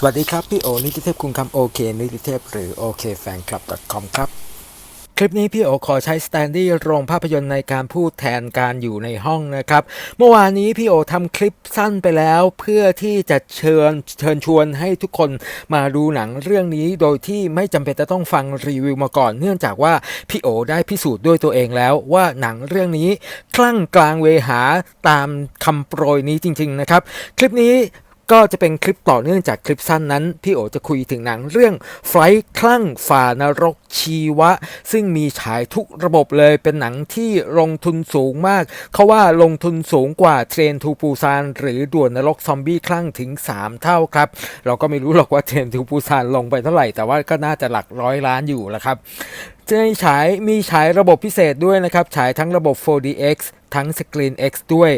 สวัสดีครับ พี่โอนิติเทพคุณคำโอเคนิติเทพหรือโอเคแฟนคลับ .com ครับ คลิปนี้พี่โอขอใช้สแตนดี้โรงภาพยนตร์ในการพูดแทนการอยู่ในห้องนะครับ เมื่อวานนี้พี่โอทำคลิปสั้นไปแล้วเพื่อที่จะเชิญเชิญชวนให้ทุกคนมาดูหนังเรื่องนี้โดยที่ไม่จำเป็นจะต้องฟังรีวิวมาก่อน เนื่องจากว่าพี่โอได้พิสูจน์ด้วยตัวเองแล้วว่าหนังเรื่องนี้คลั่งกลางเวหาตามคำโปรยนี้จริง ๆ นะครับ คลิปนี้ ก็จะเป็นคลิปต่อเนื่องจากคลิปสั้นนั้นพี่โอจะคุยถึงหนังเรื่องไฟคลั่งฝ่านรกชีวะ ซึ่งมีฉายทุกระบบเลยเป็นหนังที่ลงทุนสูงมาก เขาว่าลงทุนสูงกว่าเทรนทูปูซานหรือด่วนนรกซอมบี้คลั่งถึง 3 เท่าครับ เราก็ไม่รู้หรอกว่าเทรนทูปูซานลงไปเท่าไหร่ แต่ว่าก็น่าจะหลักร้อยล้านอยู่แล้วครับ จะฉายมีฉายระบบพิเศษด้วยนะครับ ฉายทั้งระบบ 4DX ทั้ง Screen X ด้วย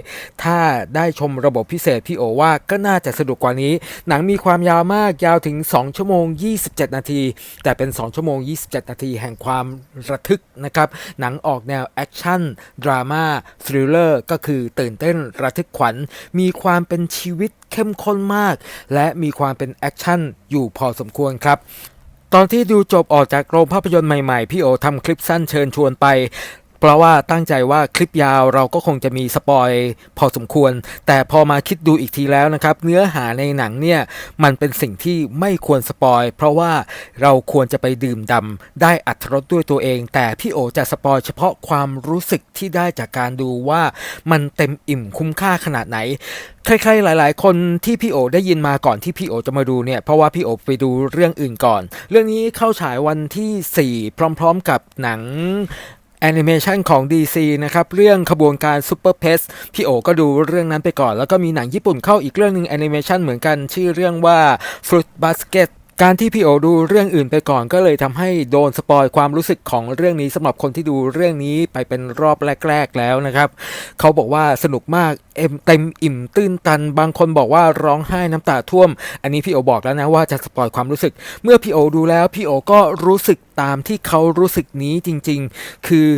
ถ้าได้ชมระบบพิเศษพี่โอว่าก็น่าจะสนุกกว่านี้ หนังมีความยาวมากยาวถึง 2 ชั่วโมง 27 นาที แต่เป็น 2 ชั่วโมง 27 นาที แห่งความระทึกนะครับ หนังออกแนวแอคชั่น ดราม่าทริลเลอร์ก็คือตื่นเต้นระทึกขวัญ มีความเป็นชีวิตเข้มข้นมาก และมีความเป็นแอคชั่นอยู่พอสมควรครับ ตอนที่ดูจบออกจากโรงภาพยนตร์ใหม่ๆ พี่โอทำคลิปสั้นเชิญชวนไป เพราะว่าตั้งใจว่าคลิปยาวเราก็คงจะมีสปอยพอสมควร แต่พอมาคิดดูอีกทีแล้วนะครับ เนื้อหาในหนังเนี่ยมันเป็นสิ่งที่ไม่ควรสปอยเพราะว่าเราควรจะไปดื่มดำได้อัธรสด้วยตัวเอง แต่พี่โอจะสปอยเฉพาะความรู้สึกที่ได้จากการดูว่ามันเต็มอิ่มคุ้มค่าขนาดไหนใครๆหลาย ๆ คนที่พี่โอได้ยินมาก่อนที่พี่โอจะมาดูเนี่ยเพราะว่าพี่โอไปดูเรื่องอื่นก่อน เรื่องนี้เข้าฉายวันที่ 4 พร้อม ๆ กับหนัง แอนิเมชันของ DC นะครับ เรื่องขบวนการซ u เปอร์เพสพี่โอก็ดูเรื่องนั้นไปก่อน แล้วก็มีหนังญี่ปุ่นเข้าอีกเรื่องหนึ่งแอนิเมชันเหมือนกัน ชื่อเรื่องว่า Fruit Basket การที่พี่โอดูเรื่องอื่นไปก่อนก็เลยทำให้โดนสปอยความรู้สึกของเรื่องนี้สำหรับคนที่ดูเรื่องนี้ไปเป็นรอบแรก ๆ แล้วนะครับ เขาบอกว่าสนุกมากเอ็มเต็มอิ่มตื้นตัน บางคนบอกว่าร้องไห้น้ำตาท่วม อันนี้พี่โอบอกแล้วนะว่าจะสปอยความรู้สึก เมื่อพี่โอดูแล้วพี่โอก็รู้สึกตามที่เขารู้สึกนี้จริง ๆ คือ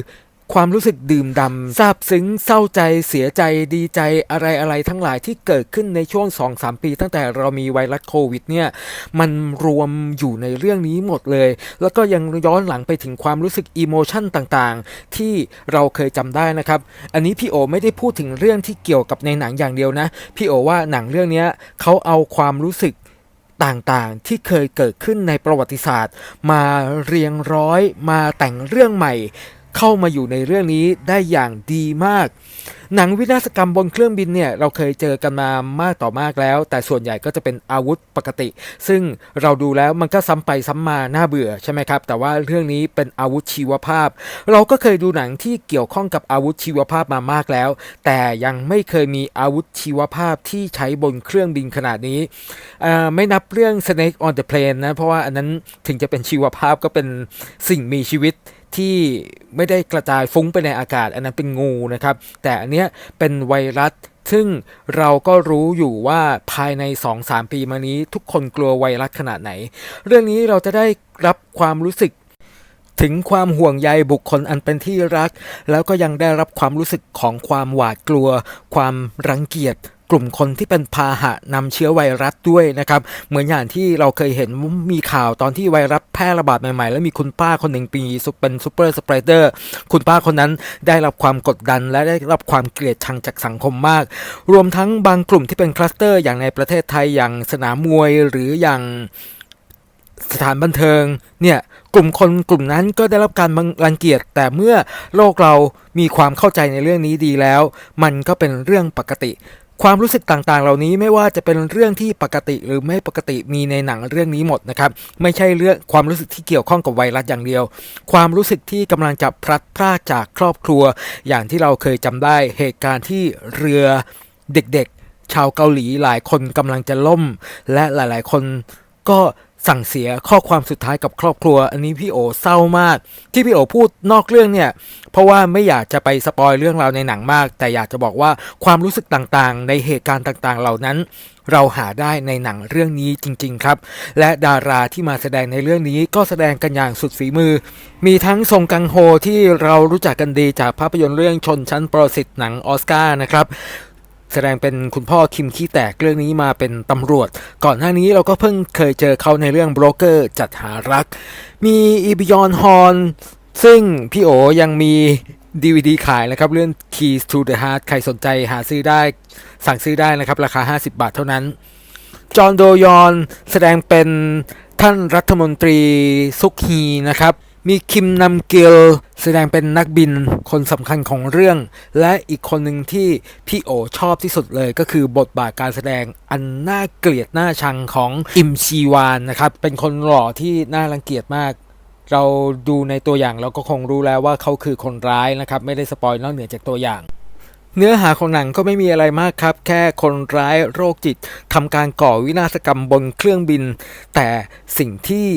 ความรู้สึกดื่มดำซาบซึ้ง เศร้าใจ เสียใจ ดีใจ อะไรอะไรทั้งหลายที่เกิดขึ้นในช่วง 2-3 ปี ตั้งแต่เรามีไวรัสโควิดเนี่ย มันรวมอยู่ในเรื่องนี้หมดเลย แล้วก็ยังย้อนหลังไปถึงความรู้สึกอิโมชันต่างๆ ที่เราเคยจำได้นะครับ อันนี้พี่โอไม่ได้พูดถึงเรื่องที่เกี่ยวกับในหนังอย่างเดียวนะ พี่โอว่าหนังเรื่องนี้เขาเอาความรู้สึกต่างๆ ที่เคยเกิดขึ้นในประวัติศาสตร์ มาเรียงร้อยมาแต่งเรื่องใหม่ เข้ามาอยู่ในเรื่องนี้ได้อย่างดีมาก หนังวินาศกรรมบนเครื่องบินเนี่ยเราเคยเจอกันมามากต่อมากแล้ว แต่ส่วนใหญ่ก็จะเป็นอาวุธปกติ ซึ่งเราดูแล้วมันก็ซ้ำไปซ้ำมาน่าเบื่อใช่ไหมครับ แต่ว่าเรื่องนี้เป็นอาวุธชีวภาพ เราก็เคยดูหนังที่เกี่ยวข้องกับอาวุธชีวภาพมามากแล้ว แต่ยังไม่เคยมีอาวุธชีวภาพที่ใช้บนเครื่องบินขนาดนี้ไม่นับเรื่อง Snake on the Plane นะเพราะว่าอันนั้นถึงจะเป็นชีวภาพก็เป็นสิ่งมีชีวิต ที่ไม่ได้กระจายฟุ้งไปในอากาศ อันนั้นเป็นงูนะครับ แต่อันเนี้ยเป็นไวรัสซึ่งเราก็รู้อยู่ว่าภายใน 2-3 ปีมานี้ทุกคนกลัวไวรัสขนาดไหน เรื่องนี้เราจะได้รับความรู้สึกถึงความห่วงใยบุคคลอันเป็นที่รัก แล้วก็ยังได้รับความรู้สึกของความหวาดกลัว ความรังเกียจ กลุ่มคนที่เป็นพาหะนำเชื้อไวรัสด้วยนะครับ เหมือนอย่างที่เราเคยเห็นมีข่าวตอนที่ไวรัสแพร่ระบาดใหม่ ๆ แล้วมีคุณป้าคนหนึ่งปีเป็นซูเปอร์สเปรเดอร์คุณป้าคนนั้นได้รับความกดดัน และได้รับความเกลียดชังจากสังคมมาก รวมทั้งบางกลุ่มที่เป็นคลัสเตอร์ อย่างในประเทศไทยอย่างสนามมวยหรืออย่างสถานบันเทิงเนี่ยกลุ่มคนกลุ่มนั้นก็ได้รับการรังเกียจแต่เมื่อโลกเรามีความเข้าใจในเรื่องนี้ดีแล้ว มันก็เป็นเรื่องปกติ ความรู้สึกต่างๆ เหล่านี้ไม่ว่าจะเป็นเรื่องที่ปกติหรือไม่ปกติมีในหนังเรื่องนี้หมดนะครับ ไม่ใช่เรื่องความรู้สึกที่เกี่ยวข้องกับไวรัสอย่างเดียว ความรู้สึกที่กำลังจะพลัดพรากจากครอบครัว อย่างที่เราเคยจำได้เหตุการณ์ที่เรือเด็กๆ ชาวเกาหลีหลายคนกำลังจะล่ม และหลายๆ คนก็ สั่งเสียข้อความสุดท้ายกับครอบครัว อันนี้พี่โอเศร้ามาก ที่พี่โอพูดนอกเรื่องเนี่ย เพราะว่าไม่อยากจะไปสปอยเรื่องราวในหนังมาก แต่อยากจะบอกว่าความรู้สึกต่างๆ ในเหตุการณ์ต่างๆ เหล่านั้น เราหาได้ในหนังเรื่องนี้จริง ๆ ครับ และดาราที่มาแสดงในเรื่องนี้ก็แสดงกันอย่างสุดฝีมือ มีทั้งทรงกังโฮที่เรารู้จักกันดีจากภาพยนตร์เรื่องชนชั้นปรสิทธิ์หนังออสการ์นะครับ แสดงเป็นคุณพ่อคิมขี้แตกเรื่องนี้มาเป็นตำรวจ ก่อนหน้านี้เราก็เพิ่งเคยเจอเขาในเรื่องโบรกเกอร์จัดหารัก มีอีบิยอนฮอนซึ่งพี่โอยังมี DVD ขายนะครับ เรื่อง Keys to the Heart ใครสนใจหาซื้อได้สั่งซื้อได้นะครับ ราคา 50 บาทเท่านั้น จอห์นโดยอนแสดงเป็นท่านรัฐมนตรีซุกฮีนะครับ มีคิมนำเกิลแสดงเป็นนักบินคนสำคัญของเรื่อง และอีกคนหนึ่งที่พี่โอชอบที่สุดเลยก็คือบทบาทการแสดงอันน่าเกลียดน่าชังของอิมชีวานนะครับ เป็นคนหล่อที่น่ารังเกียจมาก เราดูในตัวอย่างเราก็คงรู้แล้วว่าเขาคือคนร้ายนะครับ ไม่ได้สปอยนอกเหนือจากตัวอย่างเนื้อหาของหนังก็ไม่มีอะไรมากครับ แค่คนร้ายโรคจิตทำการก่อวินาศกรรมบนเครื่องบิน แต่สิ่งที่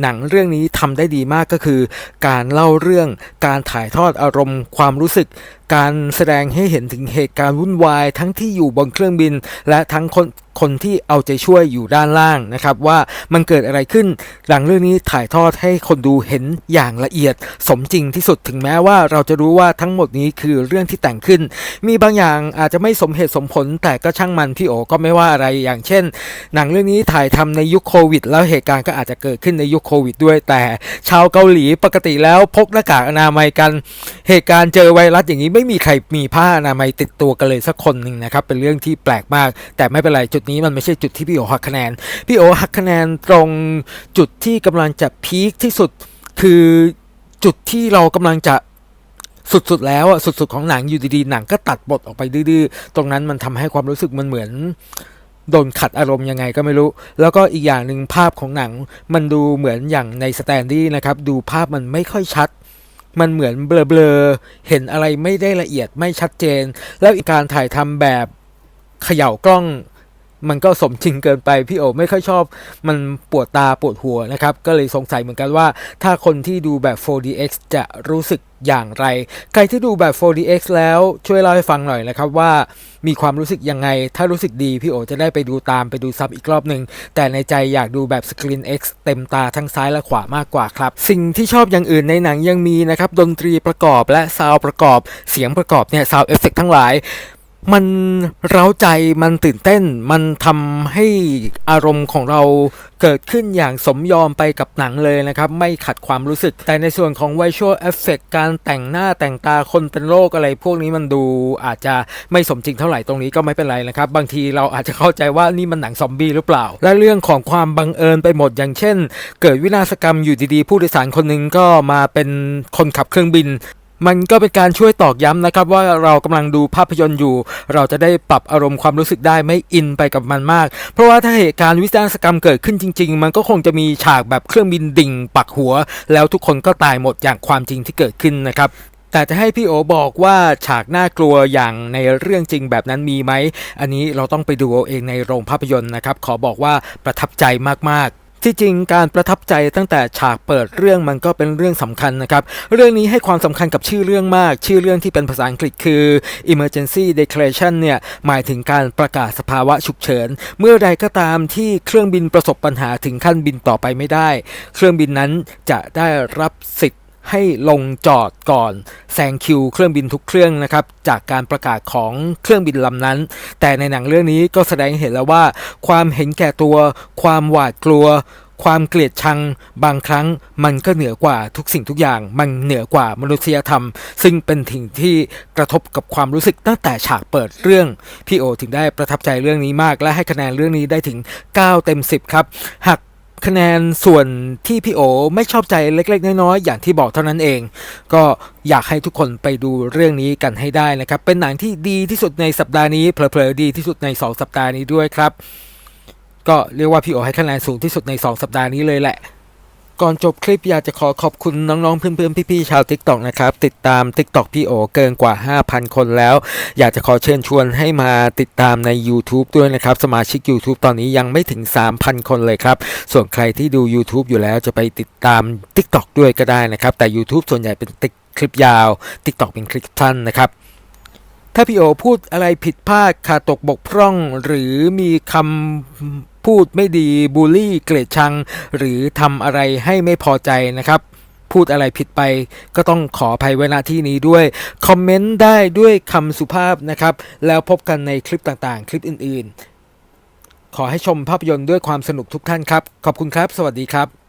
หนังเรื่องนี้ทำได้ดีมากก็คือ การเล่าเรื่องการถ่ายทอดอารมณ์ความรู้สึกการแสดงให้เห็นถึงเหตุการณ์วุ่นวาย ทั้งที่อยู่บนเครื่องบิน และทั้งคนคนที่เอาใจช่วยอยู่ด้านล่างนะครับ ว่ามันเกิดอะไรขึ้น หลังเรื่องนี้ถ่ายทอดให้คนดูเห็นอย่างละเอียด สมจริงที่สุดถึงแม้ว่าเราจะรู้ว่าทั้งหมดนี้คือเรื่องที่แต่งขึ้น มีบางอย่างอาจจะไม่สมเหตุสมผล แต่ก็ช่างมันพี่โอก็ไม่ว่าอะไรอย่างเช่น หนังเรื่องนี้ถ่ายทำในยุคโควิด แล้วเหตุการณ์ก็อาจจะเกิดขึ้นในยุคโควิดด้วย แต่ชาวเกาหลีปกติแล้วพกหน้ากากอนามัยกัน เหตุการณ์เจอไวรัสอย่างนี้ไม่ไม่มีใครมีผ้าอนามัยติดตัวกันเลยสักคนหนึ่งนะครับ เป็นเรื่องที่แปลกมาก แต่ไม่เป็นไรจุดนี้มันไม่ใช่จุดที่พี่โอหักคะแนน พี่โอหักคะแนนตรงจุดที่กำลังจะพีคที่สุด คือจุดที่เรากำลังจะสุดๆแล้วอะสุดๆของหนังอยู่ดีๆหนังก็ตัดบทออกไปดื้อๆตรงนั้นมันทำให้ความรู้สึกมันเหมือนโดนขัดอารมณ์ยังไงก็ไม่รู้ แล้วก็อีกอย่างหนึ่งภาพของหนัง มันดูเหมือนอย่างในสแตนดี้นะครับ ดูภาพมันไม่ค่อยชัด มันเหมือนเบลอๆ เห็นอะไรไม่ได้ละเอียดไม่ชัดเจน แล้วอีกการถ่ายทำแบบเขย่ากล้อง มันก็สมจริงเกินไปพี่โอไม่ค่อยชอบ มันปวดตาปวดหัวนะครับ ก็เลยสงสัยเหมือนกันว่า ถ้าคนที่ดูแบบ 4DX จะรู้สึกอย่างไร ใครที่ดูแบบ 4DX แล้วช่วยเล่าให้ฟังหน่อยนะครับว่ามีความรู้สึกยังไง ถ้ารู้สึกดีพี่โอจะได้ไปดูตามไปดูซ้ำอีกรอบหนึ่ง แต่ในใจอยากดูแบบ Screen X เต็มตาทั้งซ้ายและขวามากกว่าครับ สิ่งที่ชอบอย่างอื่นในหนังยังมีนะครับ ดนตรีประกอบและซาวประกอบ เสียงประกอบเนี่ยซาวเอฟเฟกทั้งหลาย มันเร้าใจมันตื่นเต้น มันทำให้อารมณ์ของเราเกิดขึ้นอย่างสมยอมไปกับหนังเลยนะครับ ไม่ขัดความรู้สึก แต่ในส่วนของ Visual Effect การแต่งหน้าแต่งตาคนเป็นโรคอะไร พวกนี้มันดูอาจจะไม่สมจริงเท่าไหร่ตรงนี้ก็ไม่เป็นไรนะครับ บางทีเราอาจจะเข้าใจว่านี่มันหนังซอมบี้หรือเปล่า และเรื่องของความบังเอิญไปหมดอย่างเช่น เกิดวินาศกรรมอยู่ดีๆ ผู้โดยสารคนหนึ่งก็มาเป็นคนขับเครื่องบิน มันก็เป็นการช่วยตอกย้ำนะครับว่าเรากำลังดูภาพยนตร์อยู่ เราจะได้ปรับอารมณ์ความรู้สึกได้ไม่อินไปกับมันมาก เพราะว่าถ้าเหตุการณ์วินาศกรรมเกิดขึ้นจริง ๆ มันก็คงจะมีฉากแบบเครื่องบินดิ่ง ปักหัว แล้วทุกคนก็ตายหมดอย่างความจริงที่เกิดขึ้นนะครับแต่จะให้พี่โอบอกว่าฉากน่ากลัวอย่างในเรื่องจริงแบบนั้นมีไหม อันนี้เราต้องไปดูเอาเองในโรงภาพยนตร์นะครับ ขอบอกว่าประทับใจมากๆ ที่จริงการประทับใจตั้งแต่ฉากเปิดเรื่องมันก็เป็นเรื่องสำคัญนะครับ เรื่องนี้ให้ความสำคัญกับชื่อเรื่องมาก ชื่อเรื่องที่เป็นภาษาอังกฤษคือ emergency declaration เนี่ยหมายถึงการประกาศสภาวะฉุกเฉิน เมื่อใดก็ตามที่เครื่องบินประสบปัญหาถึงขั้นบินต่อไปไม่ได้ เครื่องบินนั้นจะได้รับสิทธิ ให้ลงจอดก่อนแซงคิวเครื่องบินทุกเครื่องนะครับจากการประกาศของเครื่องบินลำนั้น แต่ในหนังเรื่องนี้ก็แสดงเห็นแล้วว่า ความเห็นแก่ตัว ความหวาดกลัว ความเกลียดชัง บางครั้งมันก็เหนือกว่าทุกสิ่งทุกอย่าง มันเหนือกว่ามนุษยธรรม ซึ่งเป็นสิ่งที่กระทบกับความรู้สึกตั้งแต่ฉากเปิดเรื่อง พี่โอถึงได้ประทับใจเรื่องนี้มาก และให้คะแนนเรื่องนี้ได้ถึง 9 เต็ม 10 ครับหาก คะแนนส่วนที่พี่โอไม่ชอบใจเล็ก ๆ น้อยๆอย่างที่บอกเท่านั้นเอง ก็อยากให้ทุกคนไปดูเรื่องนี้กันให้ได้นะครับ เป็นหนังที่ดีที่สุดในสัปดาห์นี้เผลอๆดีที่สุดใน 2 สัปดาห์นี้ด้วยครับ ก็เรียกว่าพี่โอให้คะแนนสูงที่สุดใน 2 สัปดาห์นี้เลยแหละ ก่อนจบคลิปอยากจะขอขอบคุณน้องๆเพื่อนๆพี่ๆชาว TikTok นะครับติดตาม TikTok พี่โอเกินกว่า 5,000 คนแล้ว อยากจะขอเชิญชวนให้มาติดตามใน YouTube ด้วยนะครับ สมาชิก YouTube ตอนนี้ยังไม่ถึง 3,000 คนเลยครับ ส่วนใครที่ดู YouTube อยู่แล้วจะไปติดตาม TikTok ด้วยก็ได้นะครับ แต่ YouTube ส่วนใหญ่เป็นติคลิปยาว TikTok เป็นคลิปสั้นนะครับ ถ้าพี่โอพูดอะไรผิดพลาดขาดตกบกพร่อง หรือมีคำพูดไม่ดีบูลลี่เกลียดชัง หรือทำอะไรให้ไม่พอใจนะครับ พูดอะไรผิดไปก็ต้องขออภัยไว้ณที่นี้ด้วย คอมเมนต์ได้ด้วยคำสุภาพนะครับ แล้วพบกันในคลิปต่างๆ คลิปอื่นๆ ขอให้ชมภาพยนตร์ด้วยความสนุกทุกท่านครับ ขอบคุณครับ สวัสดีครับ